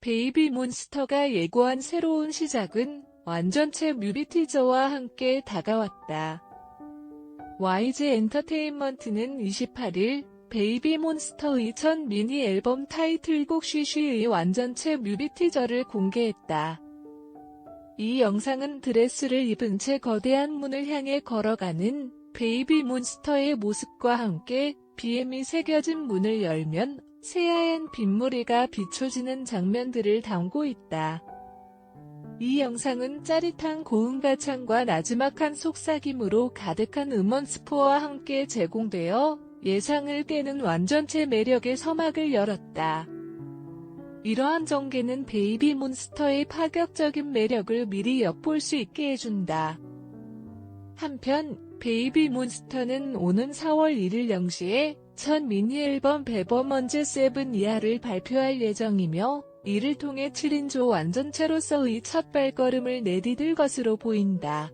베이비 몬스터가 예고한 새로운 시작은 완전체 뮤비 티저와 함께 다가왔다. YG 엔터테인먼트는 28일 베이비 몬스터의 첫 미니 앨범 타이틀곡 쉬쉬의 완전체 뮤비 티저를 공개했다. 이 영상은 드레스를 입은 채 거대한 문을 향해 걸어가는 베이비 몬스터의 모습과 함께 BM이 새겨진 문을 열면 새하얀 빗무리가 비춰지는 장면들을 담고 있다. 이 영상은 짜릿한 고음가창과 나지막한 속삭임으로 가득한 음원 스포와 함께 제공되어 예상을 깨는 완전체 매력의 서막을 열었다. 이러한 전개는 베이비 몬스터의 파격적인 매력을 미리 엿볼 수 있게 해준다. 한편 베이비 몬스터는 오는 4월 1일 0시에 첫 미니 앨범 베버먼즈 세븐 이하를 발표할 예정이며 이를 통해 7인조 완전체로서의 첫 발걸음을 내디딜 것으로 보인다.